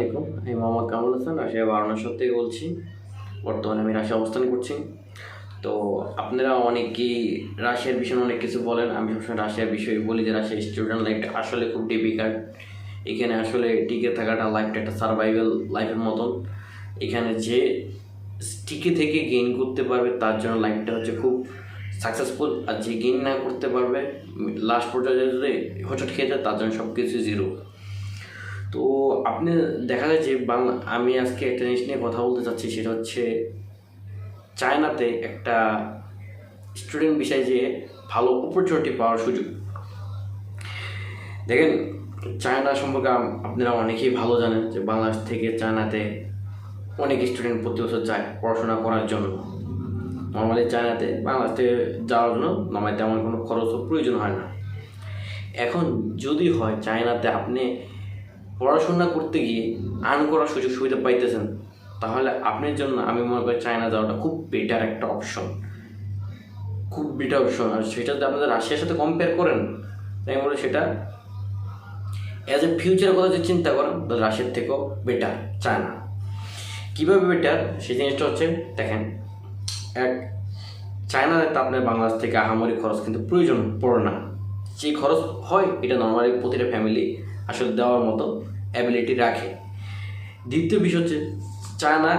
আলাইকুম। আমি মোহাম্মদ কামরুল হাসান, রাশিয়া বারাণসর থেকে বলছি। বর্তমানে আমি রাশিয়া অবস্থান করছি। তো আপনারা অনেকেই রাশিয়ার বিষয়ে অনেক কিছু বলেন। আমি সবসময় রাশিয়ার বিষয়ে বলি যে রাশিয়ার স্টুডেন্ট লাইফটা আসলে খুব ডিফিকাল্ট এখানে আসলে টিকে থাকাটা লাইফটা একটা সার্ভাইভাল লাইফের মতন। এখানে যে টিকে থেকে গেইন করতে পারবে, তার জন্য লাইফটা হচ্ছে খুব সাকসেসফুল আর যে গেইন না করতে পারবে লাস্ট পর্যায়ে যদি হোঁচট খেয়ে যায়, তার জন্য সব কিছু জিরো তো আপনি দেখা যায় যে বাংলা আমি আজকে একটা জিনিস নিয়ে কথা বলতে চাচ্ছি, সেটা হচ্ছে চায়নাতে একটা স্টুডেন্ট বিষয়ে যে ভালো অপরচুনিটি পাওয়ার সুযোগ। দেখেন, চায়না সম্পর্কে আপনারা অনেকেই ভালো জানেন যে বাংলাদেশ থেকে চায়নাতে অনেক স্টুডেন্ট প্রতি বছর যায় পড়াশোনা করার জন্য। নর্মালি চায়নাতে বাংলাদেশ থেকে যাওয়ার জন্য নর্মালি তেমন কোনো খরচও প্রয়োজন হয় না। এখন যদি হয়, চায়নাতে আপনি পড়াশোনা করতে গিয়ে আর্ন করার সুযোগ সুবিধা পাইতেছেন, তাহলে আপনার জন্য আমি মনে করি চায়না যাওয়াটা খুব বেটার একটা অপশন খুব বেটার অপশন আর সেটা যদি আপনাদের রাশিয়ার সাথে কম্পেয়ার করেন, তাই বলি সেটা অ্যাজ এ ফিউচারের কথা যদি চিন্তা করেন তো রাশিয়ার থেকেও বেটার চায়না। কীভাবে বেটার সেই জিনিসটা হচ্ছে, দেখেন, এক, চায়নাতে আপনার বাংলাদেশ থেকে আহামরি খরচ কিন্তু প্রয়োজন পড়ে না। যে খরচ হয়, এটা নর্মালি প্রতিটা ফ্যামিলি আসলে দেওয়ার মতো অ্যাবিলিটি রাখে। দ্বিতীয় বিষয় হচ্ছে চায়না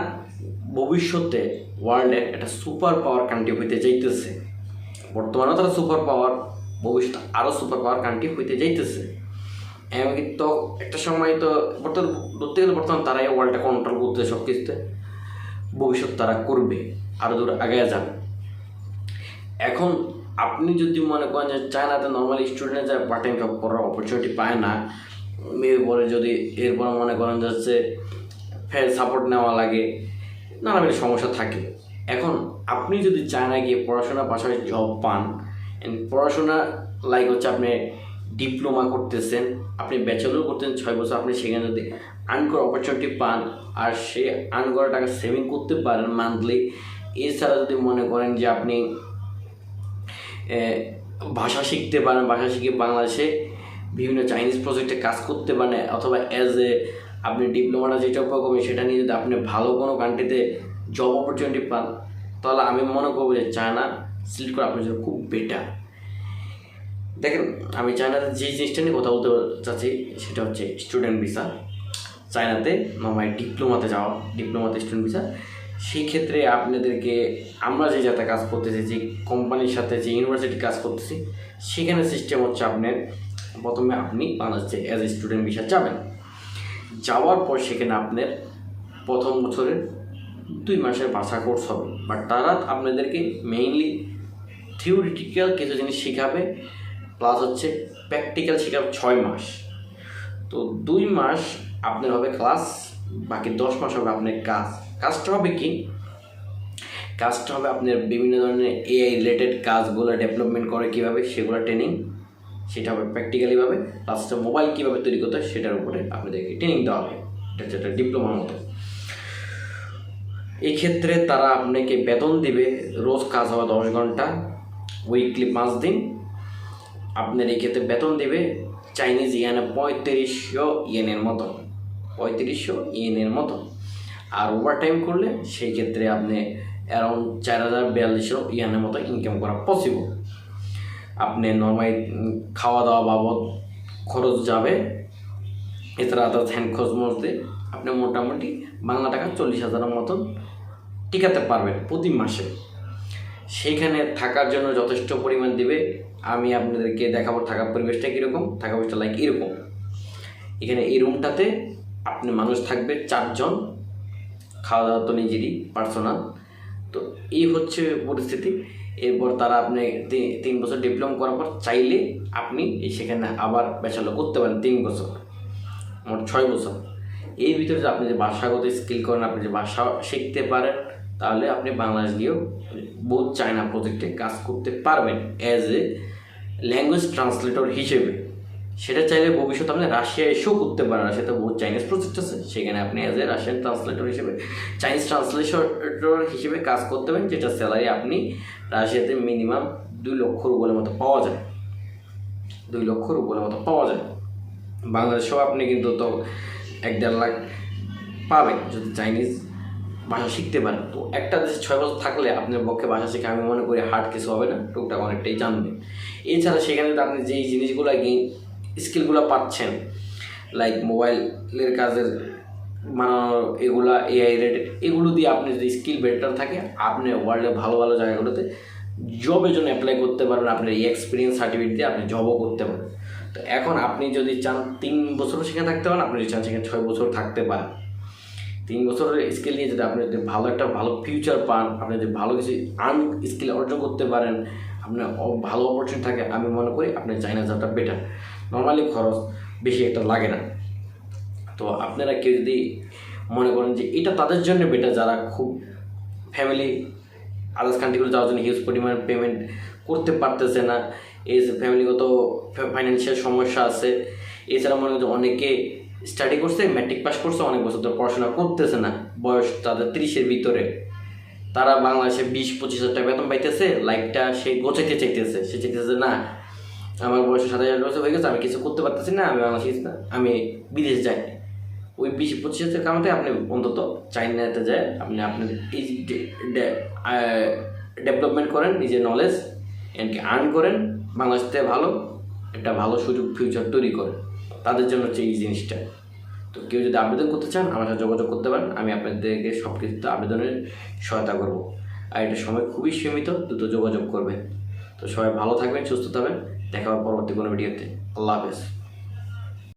ভবিষ্যতে ওয়ার্ল্ডের একটা সুপার পাওয়ার কান্ট্রি হইতে যাইতেছে। বর্তমানেও তারা সুপার পাওয়ার ভবিষ্যতে আরও সুপার পাওয়ার কান্ট্রি হইতে যাইতেছে। এমনকি তো একটা সময় তো বর্তমান ধরতে গেলে বর্তমান তারাই ওয়ার্ল্ডটা কন্ট্রোল করতে সব কিছুতে ভবিষ্যৎ তারা করবে আরও দূর আগে যাবে। এখন আপনি যদি মনে করেন যে চায়নাতে নর্মালি স্টুডেন্ট যায় পার্ট জব করার অপরচুনিটি পায় না এরপরে যদি এরপর মনে করেন যে হচ্ছে ফের সাপোর্ট নেওয়া লাগে, নানাবিধ সমস্যা থাকে। এখন আপনি যদি চায়না গিয়ে পড়াশোনার পাশাপাশি জব পান পড়াশোনা লাইক হচ্ছে আপনি ডিপ্লোমা করতেছেন, আপনি ব্যাচেলর করতেন ছয় বছর আপনি সেখানে যদি আর্ন করার অপরচুনিটি পান, আর সে আর্ন করা টাকা সেভিং করতে পারেন মান্থলি এছাড়া যদি মনে করেন যে আপনি ভাষা শিখতে পারেন, ভাষা শিখে বাংলাদেশে বিভিন্ন চাইনিজ প্রজেক্টে কাজ করতে পারেন অথবা অ্যাজ এ আপনি ডিপ্লোমাটা যেটা করবেন, সেটা নিয়ে যদি আপনি ভালো কোনো কান্ট্রিতে জব অপরচুনিটি পান, তাহলে আমি মনে করব যে চায়না সিলেক্ট করা আপনার জন্য খুব বেটার দেখেন, আমি চায়নাতে যে জিনিসটা নিয়ে কথা বলতে চাচ্ছি, সেটা হচ্ছে স্টুডেন্ট ভিসা চায়নাতে নর্মালি ডিপ্লোমাতে যাওয়া ডিপ্লোমাতে স্টুডেন্ট ভিসা সেই ক্ষেত্রে আপনাদেরকে, আমরা যে যাতে কাজ করতেছি, যে কোম্পানির সাথে যে ইউনিভার্সিটি কাজ করতেছি, সেখানে সিস্টেম হচ্ছে আপনার প্রথমে আপনি বাংলাদেশে অ্যাজ এ স্টুডেন্ট ভিসা যাবেন। যাওয়ার পর সেখানে আপনার প্রথম বছরের দুই মাসের ভাষা কোর্স হবে। বাট তারা আপনাদেরকে মেইনলি থিওরিটিক্যাল কিছু জিনিস শেখাবে প্লাস হচ্ছে প্র্যাকটিক্যাল শেখাবে ছয় মাস। তো দুই মাস আপনার হবে ক্লাস বাকি দশ মাস হবে আপনার কাজ। কাজটা হবে কি? কাজটা হবে আপনার বিভিন্ন ধরনের এআই রিলেটেড কাজগুলো ডেভেলপমেন্ট করে কীভাবে সেগুলো ট্রেনিং সেটা হবে প্র্যাকটিক্যালিভাবে প্লাস মোবাইল কীভাবে তৈরি করতে হয় সেটার উপরে আপনাদেরকে ট্রেনিং দেওয়া হবে। এটা হচ্ছে একটা ডিপ্লোমার মতো। এই ক্ষেত্রে তারা আপনাকে বেতন দিবে, রোজ কাজ হবে দশ ঘণ্টা উইকলি পাঁচ দিন। আপনার এই ক্ষেত্রে বেতন দেবে চাইনিজ ইয়ানে পঁয়ত্রিশশো ইয়েনের মতো। পঁয়ত্রিশশো ইয়েনের মতো। আর ওভার টাইম করলে সেই ক্ষেত্রে আপনি অ্যারাউন্ড চার হাজার বিয়াল্লিশশো ইয়ানের মতো ইনকাম করা পসিবল আপনি নর্মালি খাওয়া দাওয়া বাবদ খরচ যাবে। এছাড়া আদার্স হ্যান্ড খরচ মধ্যে আপনি মোটামুটি বাংলা টাকা চল্লিশ হাজারের মতন টিকাতে পারবেন প্রতি মাসে। সেইখানে থাকার জন্য যথেষ্ট পরিমাণ দিবে। আমি আপনাদেরকে দেখাবো থাকার পরিবেশটা কীরকম থাকা পরিবেশটা লাইক এরকম। এখানে এই রুমটাতে আপনি মানুষ থাকবে চারজন। খাওয়া দাওয়া তো নিজেরই পার্সোনাল তো এই হচ্ছে পরিস্থিতি। এরপর তারা আপনি তিন বছর ডিপ্লোমা করার পর চাইলে আপনি সেখানে আবার ব্যাচেলর করতে পারেন তিন বছর, মোট ছয় বছর। এই ভিতরে আপনি যে ভাষাগত স্কিল করেন, আপনি যে ভাষা শিখতে পারেন, তাহলে আপনি বাংলাদেশ গিয়েও বোধ চায়না প্রজেক্টে কাজ করতে পারবেন অ্যাজ এ ল্যাঙ্গুয়েজ ট্রান্সলেটর হিসেবে। সেটা চাইলে ভবিষ্যতে আপনি রাশিয়া এসেও করতে পারেন। রাশিয়াতে বহুত চাইনিজ প্রজেক্ট আছে। সেখানে আপনি অ্যাজ এ রাশিয়ান ট্রান্সলেটর হিসেবে চাইনিজ ট্রান্সলেটর হিসেবে কাজ করতে পারেন, যেটা স্যালারি আপনি রাশিয়াতে মিনিমাম দুই লক্ষ রুবলের মতো পাওয়া যায়। দুই লক্ষ রুবলের মতো পাওয়া যায়। বাংলাদেশেও আপনি কিন্তু তো এক দেড় লাখ পাবেন যদি চাইনিজ ভাষা শিখতে পারেন। তো একটা দেশে ছয় বছর থাকলে আপনার পক্ষে ভাষা শিখে আমি মনে করি হার্ড কিছু হবে না। টুকটাক অনেকটাই জানবেন এছাড়া সেখানে আপনি যেই জিনিসগুলো স্কিলগুলো পাচ্ছেন লাইক মোবাইলের কাজের বানানো এগুলা এআই রেটেড এগুলো দিয়ে আপনি যদি স্কিল বেটার থাকে, আপনি ওয়ার্ল্ডে ভালো ভালো জায়গাগুলোতে জবের জন্য অ্যাপ্লাই করতে পারবেন আপনার এই এক্সপিরিয়েন্স সার্টিফিকেট দিয়ে আপনি জবও করতে পারেন। তো এখন আপনি যদি চান তিন বছরও সেখানে থাকতে পারেন, আপনি যদি চান সেখানে ছয় বছর থাকতে পারেন। তিন বছরের স্কিল নিয়ে যদি আপনি যদি ভালো একটা ভালো ফিউচার পান, আপনি যদি ভালো কিছু আর্ন স্কিল অর্জন করতে পারেন আপনার ভালো অপরচুনিটি থাকে, আমি মনে করি আপনি চাইনা যাওয়াটা বেটার নর্মালি খরচ বেশি একটা লাগে না। তো আপনারা কেউ যদি মনে করেন যে এটা তাদের জন্য বেটার যারা খুব ফ্যামিলি আদার্স কান্ট্রিগুলো যাওয়ার জন্য হিউজ পরিমাণ পেমেন্ট করতে পারতেছে না, এই ফ্যামিলিগত ফাইন্যান্সিয়াল সমস্যা আছে, এছাড়া মনে করেন যে অনেকে স্টাডি করছে ম্যাট্রিক পাস করছে, অনেক বছর ধরে পড়াশোনা করতেছে না, বয়স তাদের তিরিশের ভিতরে। তারা বাংলাদেশে বিশ, পঁচিশ হাজার টাকা বেতন পাইতেছে লাইফটা সে গোছাইতে চাইতেছে। সে চাইতেছে না, আমার বয়স সাত হাজার বছর হয়ে গেছে, আমি কিছু করতে পারতেছি না, আমি বাংলাদেশ না, আমি বিদেশ যাই ওই বিশ, পঁচিশ হাজার কামাতে আপনি অন্তত চাইনাতে যায়, আপনি আপনার এই ডেভেলপমেন্ট করেন, নিজের নলেজ এনকে আর্ন করেন, বাংলাদেশ থেকে ভালো, একটা ভালো সুযোগ ফিউচার তৈরি করেন। তাদের জন্য হচ্ছে এই জিনিসটা। তো কেউ যদি আবেদন করতে চান, আমার সাথে যোগাযোগ করতে পারেন। আমি আপনাদেরকে সব কিছুতে আবেদনের সহায়তা করব। আর এটা সময় খুবই সীমিত, দ্রুত যোগাযোগ করবেন। তো সবাই ভালো থাকবেন, সুস্থ থাকবেন। দেখা হবে পরবর্তী কোনো ভিডিওতে। আল্লাহ হাফেজ।